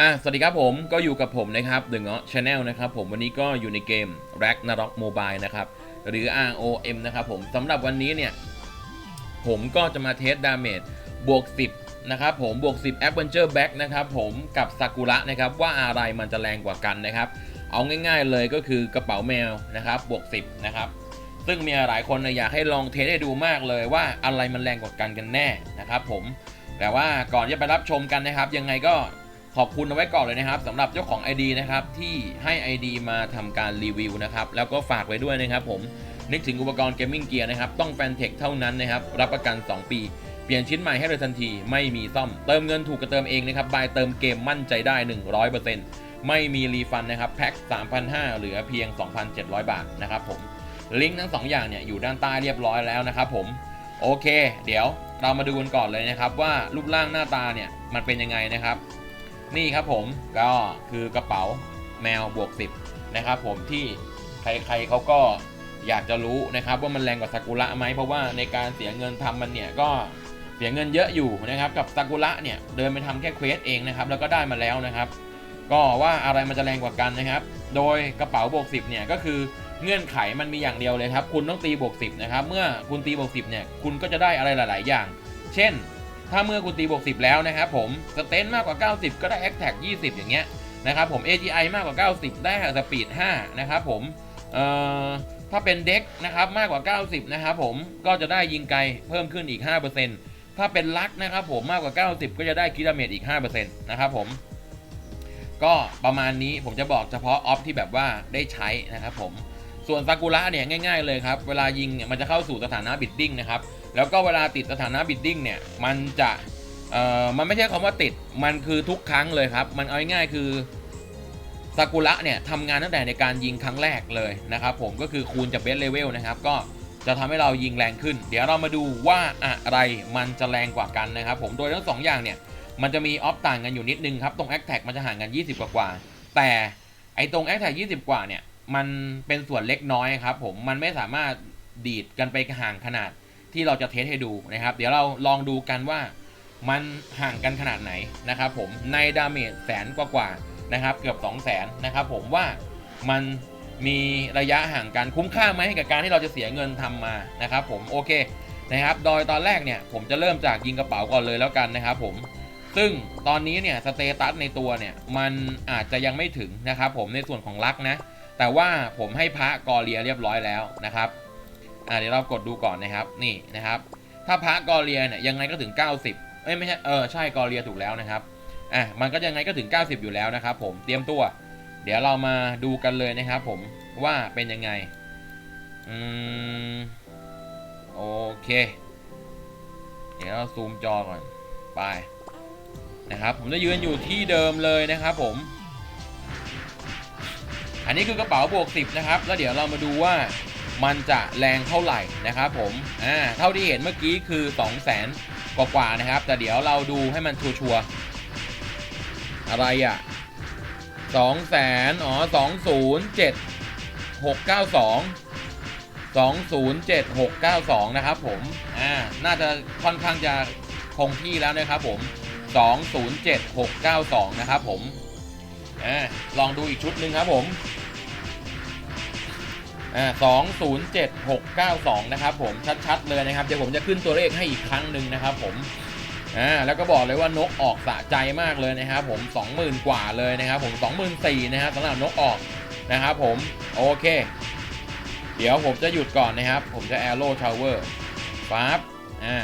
อะสวัสดีครับผมก็อยู่กับผมนะครับ The Ŋa Channel นะครับผมวันนี้ก็อยู่ในเกม Ragnarok Mobile นะครับ หรือ ROM นะครับผมสำหรับวันนี้เนี่ย ผมก็จะมาเทสดาเมจบวก 10 นะครับผมบวก 10 Adventure Back นะครับผมกับซากุระนะครับ ว่าอะไรมันจะแรงกว่ากันนะครับ เอาง่ายๆเลยก็คือกระเป๋าแมวนะครับบวก 10 นะครับ ซึ่งมีหลายคนอยากให้ลองเทสให้ดูมากเลยว่าอะไรมันแรงกว่ากันกันแน่นะครับผมแต่ว่าก่อนจะไปรับชมกันนะครับ ยังไงก็ ขอบคุณเอาไว้ก่อนเลยนะครับสำหรับเจ้าของ ID นะครับที่ให้ ID มาทำการรีวิวนะครับแล้วก็ฝากไว้ด้วยนะครับผมนึกถึงอุปกรณ์เกมมิ่งเกียร์นะครับต้องแฟนเทคเท่านั้นนะครับรับประกัน 2 ปีเปลี่ยนชิ้นใหม่ให้เลยทันทีไม่มีซ่อม เติมเงินถูกกระเติมเองนะครับบายเติมเกมมั่นใจได้ 100%ไม่มีรีฟันนะครับแพ็ค3,500เหลือเพียง 2,700 บาทนะครับผมลิงก์ทั้งสองอย่างเนี่ยอยู่ด้านใต้เรียบร้อยแล้วนะครับผมโอเค เดี๋ยวเรามาดูกันก่อนเลยนะครับว่ารูปร่างหน้าตาเนี่ยมันเป็นยังไงนะครับ นี่ครับผมก็คือกระเป๋าแมวบวก 10 นะครับผมที่ใครๆเขาก็อยากจะรู้นะครับว่ามันแรงกว่าซากุระไหมเพราะว่าในการเสียเงินทำมันเนี่ยก็เสียเงินเยอะอยู่นะครับกับซากุระเนี่ยเดินไปทำแค่เควสเองนะครับแล้วก็ได้มาแล้วนะครับ ก็ว่าอะไรมันจะแรงกว่ากันนะครับ โดยกระเป๋าบวก 10เนี่ยก็คือเงื่อนไขมันมีอย่างเดียวเลยครับ คุณต้องตีบวก10นะครับเมื่อคุณตีบวก10เนี่ยคุณก็จะได้อะไรหลาย ๆ อย่าง เช่น ถ้าเมื่อคุณตีบวก10 แล้วนะครับผมสเตนมากกว่า 90 ก็ได้ a อ t แท็ก20 อย่างเงี้ยนะครับผม AGI มากกว่า 90 ได้สปีด5นะครับผมเอ่อถ้าเป็นเด็กนะครับมากกว่า 90 นะครับผมก็จะได้ยิงไกลเพิ่มขึ้นอีก 5%ถ้าเป็นลักนะครับผมมากกว่า 90 ก็จะได้คิดาเมจอีก 5%นะครับผมก็ประมาณนี้ผมจะบอกเฉพาะออฟที่แบบว่าได้ใช้นะครับผมส่วนซากุระเนี่ยง่าย ๆเลยครับ เวลายิงมันจะเข้าสู่สถานะบิดดิ้งนะครับ แล้วก็เวลาติดสถานะบิดดิ้งเนี่ย มันจะเอ่อมันไม่ใช่คำว่าติด มันคือทุกครั้งเลยครับ มันเอาง่ายๆคือซากุระเนี่ยทำงานตั้งแต่ในการยิงครั้งแรกเลยนะครับผมก็คือคูณจากเบสเลเวลนะครับ ก็จะทำให้เรายิงแรงขึ้น เดี๋ยวเรามาดูว่าอะไรมันจะแรงกว่ากันนะครับ ผมโดยทั้งสองอย่างเนี่ย มันจะมีออฟต่างกันอยู่นิดนึงครับ ตรง a อ t แท็กมันจะห่างกัน 20 กว่ากว่า แต่ไอตรง a อ t แท็ก20กว่าเนี่ย มันเป็นส่วนเล็กน้อยครับผมมันไม่สามารถดีดกันไปห่างขนาด ที่เราจะเทสให้ดูนะครับ เดี๋ยวเราลองดูกันว่ามันห่างกันขนาดไหนนะครับผมในดาเมจแสนกว่ากว่าๆนะครับ เกือบ 2 0 0แสนนะครับผมว่ามันมีระยะห่างกันคุ้มค่าไหมกับการที่เราจะเสียเงินทำมานะครับ ผมโอเคนะครับโดยตอนแรกเนี่ยผมจะเริ่มจากยิงกระเป๋าก่อนเลยแล้วกันนะครับผมซึ่งตอนนี้เนี่ยสเตตัสในตัวเนี่ยมันอาจจะยังไม่ถึงนะครับผมในส่วนของลักนะแต่ว่าผมให้พระกอเลียเรียบร้อยแล้วนะครับ อ่าเดี๋ยวเรากดดูก่อนนะครับนี่นะครับ ถ้าพระกอเลียเนี่ยยังไงก็ถึง 90เอ้ยไม่ใช่เออใช่กอเลียถูกแล้วนะครับอะมันก็ยังไงก็ถึง 90 อยู่แล้วนะครับ ผมเตรียมตัว เดี๋ยวเรามาดูกันเลยนะครับ ผมว่าเป็นยังไงอืมโอเค เดี๋ยวเราซูมจอก่อนไปนะครับ ผมจะยืนอยู่ที่เดิมเลยนะครับผม อันนี้คือกระเป๋าบวก10นะครับ แล้วเดี๋ยวเรามาดูว่า มันจะแรงเท่าไหร่นะครับผมอ่าเท่าที่เห็นเมื่อกี้คือ 2 0 0 0 0 0กว่าๆนะครับ แต่เดี๋ยวเราดูให้มันชัวร์ๆอะไรอะ2 0 0 0 0อ๋อ207 692 207692 นะครับผม อ่า น่าจะค่อนข้างจะคงที่แล้วนะครับผม 207692 นะครับผม อ่า ลองดูอีกชุดหนึ่งครับผม อ่า207692นะครับผมชัดๆเลยนะครับเดี๋ยวผมจะขึ้นตัวเลขให้อีกครั้งหนึ่งนะครับผมอ่าแล้วก็บอกเลยว่านกออกสะใจมากเลยนะครับผม20,000กว่าเลยนะครับผม24,000นะครับสำหรับนกออกนะครับผมโอเค เดี๋ยวผมจะหยุดก่อนนะครับ ผมจะ Arrow Tower ปั๊บอ่า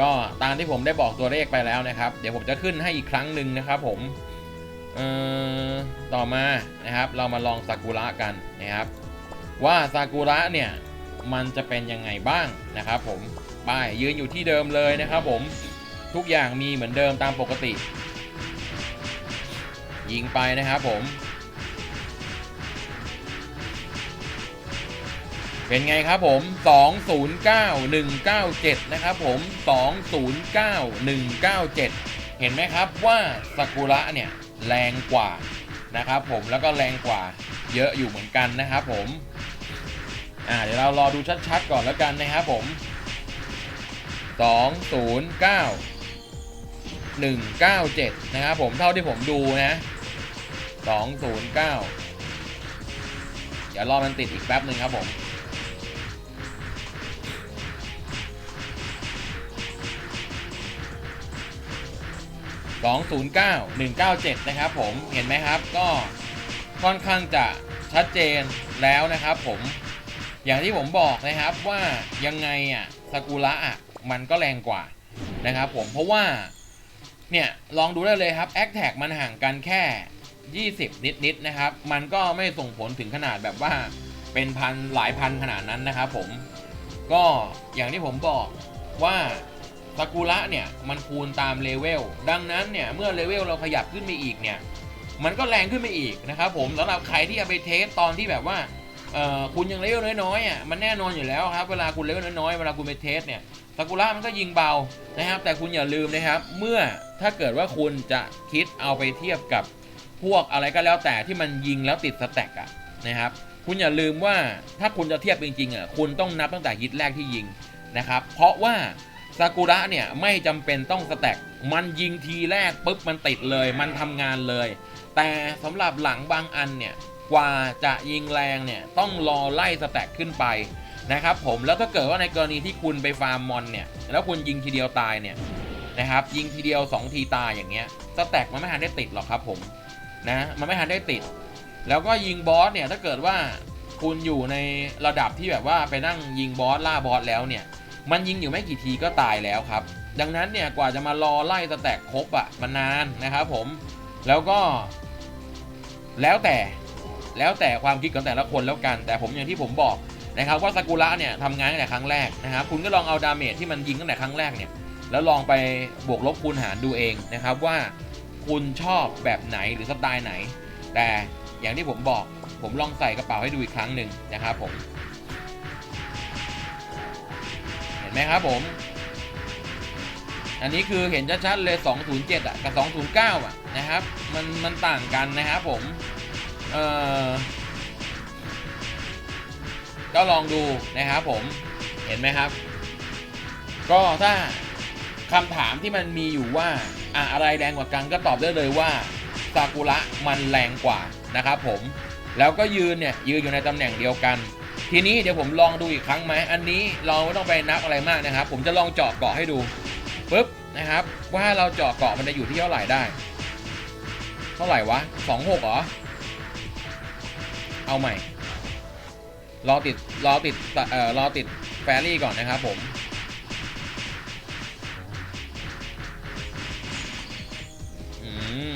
ก็ตามที่ผมได้บอกตัวเลขไปแล้วนะครับ เดี๋ยวผมจะขึ้นให้อีกครั้งหนึ่งนะครับผมเอ่อต่อมานะครับเรามาลองซากุระกันนะครับ ว่าซากุระเนี่ยมันจะเป็นยังไงบ้างนะครับผมไปยืนอยู่ที่เดิมเลยนะครับผมทุกอย่างมีเหมือนเดิมตามปกติ ยิงไปนะครับผม เป็นไงครับผม 209197 นะครับผม 209197 เห็นไหมครับว่าซากุระเนี่ยแรงกว่านะครับผมแล้วก็แรงกว่าเยอะอยู่เหมือนกันนะครับผม อ่าเดี๋ยวเรารอดูชัดๆก่อนแล้วกันนะครับผม 209 197 นะครับผมเท่าที่ผมดูนะ 209 เดี๋ยวรอมันติดอีกแป๊บหนึ่งครับผม209 197 นะครับผมเห็นไหมครับก็ค่อนข้างจะชัดเจนแล้วนะครับผม อย่างที่ผมบอกนะครับว่ายังไงอะสกุระอะมันก็แรงกว่านะครับผมเพราะว่าเนี่ยลองดูได้เลยครับแอคแท็กมันห่างกันแค่ 20 นิดๆนะครับ มันก็ไม่ส่งผลถึงขนาดแบบว่าเป็นพันหลายพันขนาดนั้นนะครับผมก็อย่างที่ผมบอกว่าสกุระเนี่ยมันคูณตามเลเวลดังนั้นเนี่ยเมื่อเลเวลเราขยับขึ้นไปอีกเนี่ยมันก็แรงขึ้นไปอีกนะครับผมสำหรับใครที่เอาไปเทสตอนที่แบบว่า คุณยังเลเวลน้อยๆอะมันแน่นอนอยู่แล้วครับ เวลาคุณเลเวลน้อยๆเวลาคุณไปเทสเนี่ยซากุระมันก็ยิงเบานะครับ แต่คุณอย่าลืมนะครับ เมื่อถ้าเกิดว่าคุณจะคิดเอาไปเทียบกับพวกอะไรก็แล้วแต่ที่มันยิงแล้วติดสแต็กอะนะครับ คุณอย่าลืมว่าถ้าคุณจะเทียบจริงๆอะคุณต้องนับตั้งแต่ฮิตแรกที่ยิงนะครับ เพราะว่าซากุระเนี่ยไม่จำเป็นต้องสแต็กมันยิงทีแรกปุ๊บมันติดเลย มันทำงานเลย แต่สำหรับหลังบางอันเนี่ย กว่าจะยิงแรงเนี่ยต้องรอไล่สแต็กขึ้นไปนะครับผมแล้วถ้าเกิดว่าในกรณีที่คุณไปฟาร์มมอนเนี่ยแล้วคุณยิงทีเดียวตายเนี่ยนะครับยิงทีเดียว 2 ทีตายอย่างเงี้ยสแต็กมันไม่ทันได้ติดหรอกครับผมนะมันไม่ทันได้ติด แล้วก็ยิงบอสเนี่ยถ้าเกิดว่าคุณอยู่ในระดับที่แบบว่าไปนั่งยิงบอสล่าบอสแล้วเนี่ยมันยิงอยู่ไม่กี่ทีก็ตายแล้วครับ ดังนั้นเนี่ยกว่าจะมารอไล่สแต็กครบอะ่ะมันนานนะครับผมแล้วก็แล้วแต่ แล้วแต่ความคิดของแต่ละคนแล้วกัน แต่ผมอย่างที่ผมบอกนะครับว่าซากุระเนี่ยทำงานตั้งแต่ครั้งแรกนะครับคุณก็ลองเอาดาเมจที่มันยิงตั้งแต่ครั้งแรกเนี่ยแล้วลองไปบวกลบคูณหารดูเองนะครับว่าคุณชอบแบบไหนหรือสไตล์ไหน แต่อย่างที่ผมบอกผมลองใส่กระเป๋าให้ดูอีกครั้งหนึ่งนะครับผมเห็นไหมครับผม อันนี้คือเห็นชัดๆเลย 207 อะ กับ 209 อะนะครับ มันมันต่างกันนะครับผม เออก็ลองดูนะครับผมเห็นไหมครับ ก็ถ้าคำถามที่มันมีอยู่ว่าอะอะไรแรงกว่ากันก็ตอบได้เลยว่าซากุระมันแรงกว่านะครับผมแล้วก็ยืนเนี่ยยืนอยู่ในตำแหน่งเดียวกัน ทีนี้เดี๋ยวผมลองดูอีกครั้งไหมอันนี้เราไม่ต้องไปนับอะไรมากนะครับ ผมจะลองเจาะเกาะให้ดูปุ๊บนะครับว่าเราเจาะเกาะมันจะอยู่ที่เท่าไหร่ได้ เท่าไหร่วะสองหกเหรอ เอาใหม่ รอติด รอติด เอ่อ รอติดแฟรี่ก่อนนะครับผม อืม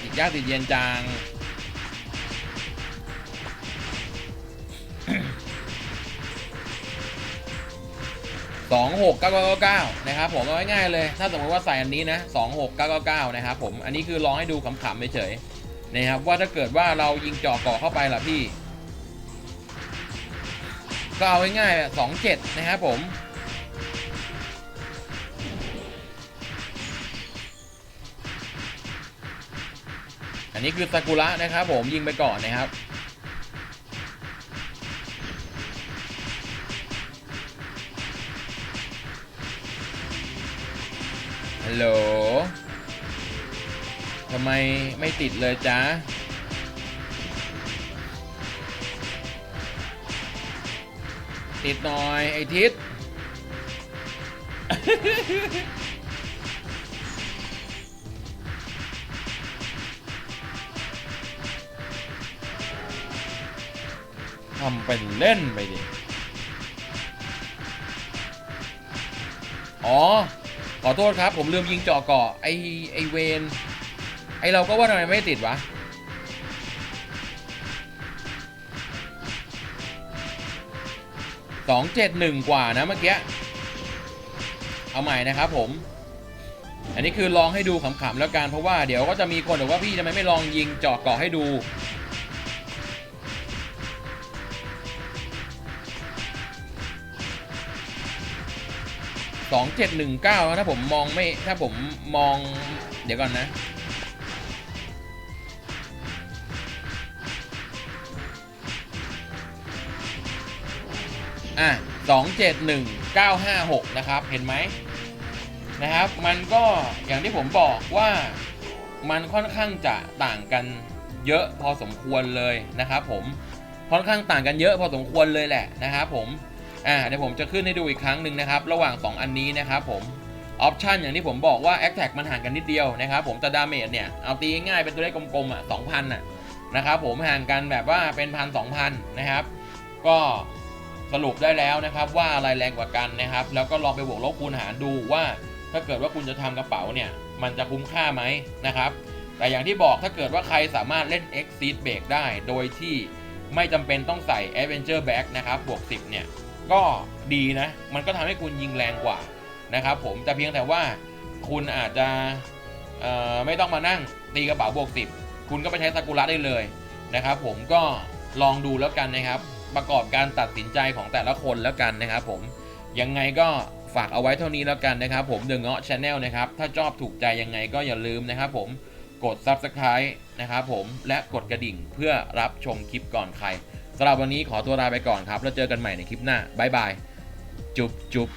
ติดยากติดเย็นจังสองหกเก้าเก้าเก้านะครับผมเอาง่ายๆเลย ถ้าสมมติว่าใส่อันนี้นะสองหกเก้าเก้าเก้านะครับผม อันนี้คือลองให้ดูขำๆเฉยๆ นะครับว่าถ้าเกิดว่าเรายิงเจาะเกาะเข้าไปล่ะพี่ ก็เอาง่ายๆสองเจ็ดนะครับผมอันนี้คือซากุระนะครับผมยิงไปก่อนนะครับ ฮัลโหล ทำไมไม่ติดเลยจ๊ะติดหน่อยไอทิศทำเป็นเล่นไปดิ อ๋อ ขอโทษครับ ผมลืมยิงเจาะเกาะไอไอเวน อเราก็ว่าทำไมไม่ติดวะสองเจ็ดหนึ่งกว่านะเมื่อกี้ เอาใหม่นะครับผม อันนี้คือลองให้ดูขำๆแล้วกันเพราะว่าเดี๋ยวก็จะมีคนบอกว่าพี่ทำไมไม่ลองยิงเจาะเกาะให้ดูสองเจ็ดหนึ่งเก้าถ้าผมมองไม่ถ้าผมมองเดี๋ยวก่อนนะ อะสองเจ็ดหนึ่งเก้าห้าหกนะครับ เห็นไหมนะครับ มันก็อย่างที่ผมบอกว่ามันค่อนข้างจะต่างกันเยอะพอสมควรเลยนะครับผมค่อนข้างต่างกันเยอะพอสมควรเลยแหละนะครับผมอ่าเดี๋ยวผมจะขึ้นให้ดูอีกครั้งหนึ่งนะครับ ระหว่าง 2 อันนี้นะครับผมออปชันอย่างที่ผมบอกว่า a t t a c มันห่างกันนิดเดียวนะครับผมแต่ดาเมจเนี่ย เอาตีง่ายเป็นตัวเลขกลมๆอะ2,000อะนะครับผมห่างกันแบบว่าเป็นพันสองพันนะครับ ก็ สรุปได้แล้วนะครับว่าอะไรแรงกว่ากันนะครับ แล้วก็ลองไปบวกลบคูณหารดูว่า ถ้าเกิดว่าคุณจะทำกระเป๋าเนี่ยมันจะคุ้มค่าไหมนะครับ แต่อย่างที่บอกถ้าเกิดว่าใครสามารถเล่น Exceed Break ได้โดยที่ไม่จำเป็นต้องใส่ Adventure Back นะครับบวก 10 เนี่ย ก็ดีนะ มันก็ทำให้คุณยิงแรงกว่านะครับผมแต่เพียงแต่ว่าคุณอาจจะไม่ต้องมานั่งตีกระเป๋าบวก 10 คุณก็ไปใช้ซากุระได้เลยนะครับผมก็ลองดูแล้วกันนะครับ ประกอบการตัดสินใจของแต่ละคนแล้วกันนะครับผมยังไงก็ฝากเอาไว้เท่านี้แล้วกันนะครับผมเดอะเงาะชาแนลนะครับ ถ้าชอบถูกใจยังไงก็อย่าลืมนะครับผมกด Subscribe นะครับผมและกดกระดิ่งเพื่อรับชมคลิปก่อนใครสำหรับวันนี้ขอตัวลาไปก่อนครับ แล้วเจอกันใหม่ในคลิปหน้าบ๊ายบายจุ๊บจุ๊บ